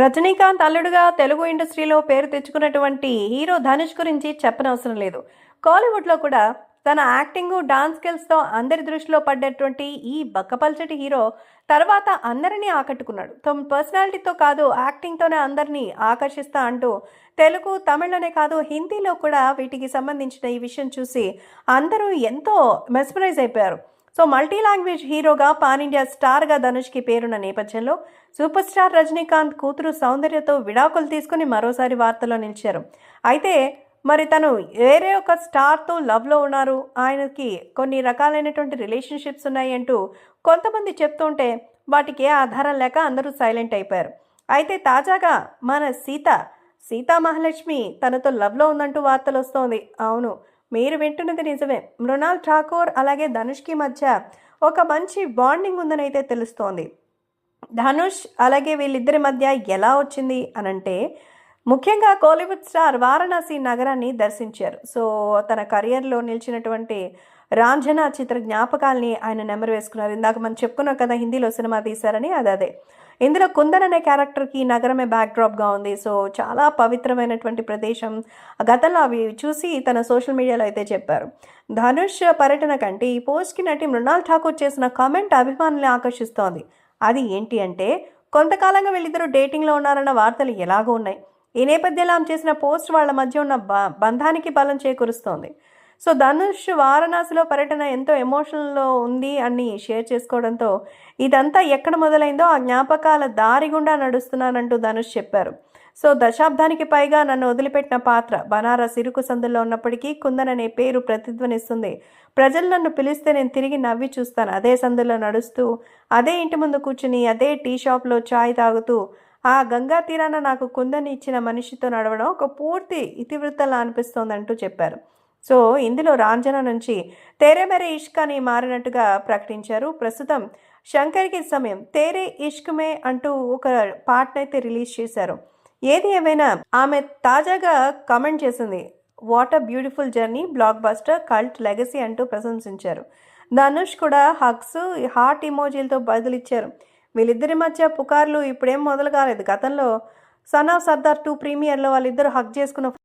రజనీకాంత్ అల్లుడుగా తెలుగు ఇండస్ట్రీలో పేరు తెచ్చుకున్నటువంటి హీరో ధనుష్ గురించి చెప్పనవసరం లేదు. కాలీవుడ్లో కూడా తన యాక్టింగ్ డాన్స్ స్కిల్స్తో అందరి దృష్టిలో పడ్డటువంటి ఈ బక్కపల్చటి హీరో తర్వాత అందరినీ ఆకట్టుకున్నాడు. తమ పర్సనాలిటీతో కాదు యాక్టింగ్తోనే అందరినీ ఆకర్షిస్తా అంటూ తెలుగు తమిళ్ళోనే కాదు హిందీలో కూడా వీటికి సంబంధించిన ఈ విషయం చూసి అందరూ ఎంతో మెస్మరైజ్ అయిపోయారు. సో మల్టీ లాంగ్వేజ్ హీరోగా పాన్ ఇండియా స్టార్గా ధనుష్కి పేరున్న నేపథ్యంలో సూపర్ స్టార్ రజనీకాంత్ కూతురు సౌందర్యతో విడాకులు తీసుకుని మరోసారి వార్తల్లో నిలిచారు. అయితే మరి తను వేరే ఒక స్టార్తో లవ్లో ఉన్నారు. ఆయనకి కొన్ని రకాలైనటువంటి రిలేషన్షిప్స్ ఉన్నాయి అంటూ కొంతమంది చెప్తుంటే వాటికి ఏ ఆధారం లేక అందరూ సైలెంట్ అయిపోయారు. అయితే తాజాగా మన సీత సీతా మహాలక్ష్మి తనతో లవ్లో ఉందంటూ వార్తలు వస్తోంది. అవును మీరు వింటున్నది నిజమే. మృణాల్ ఠాకూర్ అలాగే ధనుష్కి మధ్య ఒక మంచి బాండింగ్ ఉందని అయితే తెలుస్తోంది. ధనుష్ అలాగే వీళ్ళిద్దరి మధ్య ఎలా వచ్చింది అనంటే ముఖ్యంగా కోలీవుడ్ స్టార్ వారణాసి నగరాన్ని దర్శించారు. సో తన కెరియర్లో నిలిచినటువంటి రాంజన చిత్ర జ్ఞాపకాల్ని ఆయన నెమరు వేసుకున్నారు. ఇందాక మనం చెప్పుకున్నాం కదా హిందీలో సినిమా తీశారని అది అదే. ఇందులో కుందన్ అనే క్యారెక్టర్కి నగరమే బ్యాక్డ్రాప్గా ఉంది. సో చాలా పవిత్రమైనటువంటి ప్రదేశం. గతంలో అవి చూసి తన సోషల్ మీడియాలో అయితే చెప్పారు. ధనుష్ పర్యటన కంటే ఈ పోస్ట్కి నటి మృణాల్ ఠాకూర్ చేసిన కామెంట్ అభిమానుల్ని ఆకర్షిస్తోంది. అది ఏంటి అంటే కొంతకాలంగా వీళ్ళిద్దరూ డేటింగ్లో ఉన్నారన్న వార్తలు ఎలాగో ఉన్నాయి. ఈ నేపథ్యంలో ఆమె చేసిన పోస్ట్ వాళ్ళ మధ్య ఉన్న బ- బంధానికి బలం చేకూరుస్తోంది. సో ధనుష్ వారణాసిలో పర్యటన ఎంతో ఎమోషనల్లో ఉంది అని షేర్ చేసుకోవడంతో ఇదంతా ఎక్కడ మొదలైందో ఆ జ్ఞాపకాల దారి గుండా నడుస్తున్నానంటూ ధనుష్ చెప్పారు. సో దశాబ్దానికి పైగా నన్ను వదిలిపెట్టిన పాత్ర బనారస్ ఇరుకు సందుల్లో ఉన్నప్పటికీ కుందన్ అనే పేరు ప్రతిధ్వనిస్తుంది. ప్రజలు నన్ను పిలిస్తే నేను తిరిగి నవ్వి చూస్తాను. అదే సందులో నడుస్తూ అదే ఇంటి ముందు కూర్చుని అదే టీ షాప్లో చాయ్ తాగుతూ ఆ గంగా తీరాన నాకు కుందని ఇచ్చిన మనిషితో నడవడం ఒక పూర్తి ఇతివృత్తంలా అనిపిస్తోందంటూ చెప్పారు. సో ఇందులో రాంజన నుంచి తేరే మేరే ఇష్క్ అని మారినట్టుగా ప్రకటించారు. ప్రస్తుతం శంకర్కి సమయం. తేరే ఇష్క్ మే అంటూ ఒక పాటనైతే రిలీజ్ చేశారు. ఏది ఏమైనా ఆమె తాజాగా కమెంట్ చేసింది. What a beautiful journey blockbuster cult legacy అంటూ ప్రశంసించారు. ధనుష్ కూడా హగ్స్ హార్ట్ ఇమోజీలతో బదులిచ్చారు. వీళ్ళిద్దరి మధ్య పుకార్లు ఇప్పుడేం మొదలు కాలేదు. గతంలో సన్ ఆఫ్ సర్దార్ టూ ప్రీమియర్లో వాళ్ళిద్దరు హక్ చేసుకున్న